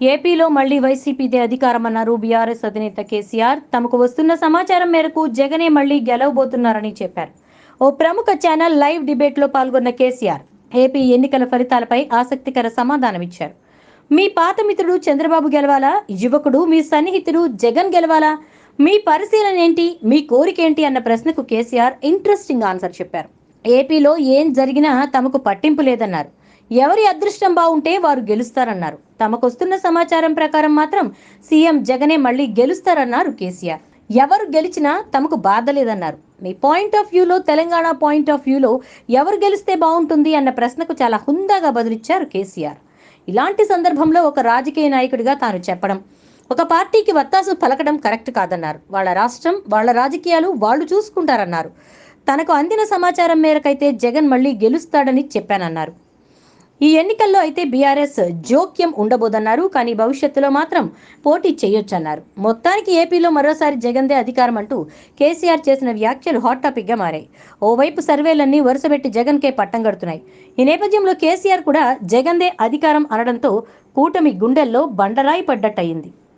ఏపీలో మళ్ళీ వైసీపీదే అధికారమన్నారు బీఆర్ఎస్ అధినేత కేసీఆర్. తమకు వస్తున్న సమాచారం మేరకు జగనే మళ్ళీ గెలవబోతున్నారని చెప్పారు. ఓ ప్రముఖ ఛానల్ లైవ్ డిబేట్లో పాల్గొన్న కేసీఆర్ ఏపీ ఎన్నికల ఫలితాలపై ఆసక్తికర సమాధానమిచ్చారు. మీ పాత మిత్రుడు చంద్రబాబు గెలవాలా? యువకుడు మీ సన్నిహితుడు జగన్ గెలవాలా? మీ పరిశీలన ఏంటి? మీ కోరిక ఏంటి? అన్న ప్రశ్నకు కేసీఆర్ ఇంట్రెస్టింగ్ ఆన్సర్ చెప్పారు. ఏపీలో ఏం జరిగినా తమకు పట్టింపు లేదన్నారు. ఎవరి అదృష్టం బాగుంటే వారు గెలుస్తారన్నారు. తమకొస్తున్న సమాచారం ప్రకారం మాత్రం సీఎం జగనే మళ్ళీ గెలుస్తారన్నారు కేసీఆర్. ఎవరు గెలిచినా తమకు బాధ లేదన్నారు. మీ పాయింట్ ఆఫ్ వ్యూలో తెలంగాణ పాయింట్ ఆఫ్ వ్యూలో ఎవరు గెలిస్తే బాగుంటుంది అన్న ప్రశ్నకు చాలా హుందాగా బదులిచ్చారు కేసీఆర్. ఇలాంటి సందర్భంలో ఒక రాజకీయ నాయకుడిగా తాను చెప్పడం ఒక పార్టీకి వత్తాసు పలకడం కరెక్ట్ కాదన్నారు. వాళ్ళ రాష్ట్రం వాళ్ళ రాజకీయాలు వాళ్ళు చూసుకుంటారన్నారు. తనకు అందిన సమాచారం మేరకైతే జగన్ మళ్ళీ గెలుస్తాడని చెప్పానన్నారు. ఈ ఎన్నికల్లో అయితే బీఆర్ఎస్ జోక్యం ఉండబోదన్నారు కానీ భవిష్యత్తులో మాత్రం పోటీ చేయొచ్చన్నారు. మొత్తానికి ఏపీలో మరోసారి జగందే అధికారం అంటూ కేసీఆర్ చేసిన వ్యాఖ్యలు హాట్ టాపిక్గా మారాయి. ఓవైపు సర్వేలన్నీ వరుసపెట్టి జగన్కే పట్టం కడుతున్నాయి. ఈ నేపథ్యంలో కేసీఆర్ కూడా జగందే అధికారం అనడంతో కూటమి గుండెల్లో బండరాయి పడ్డట్టయింది.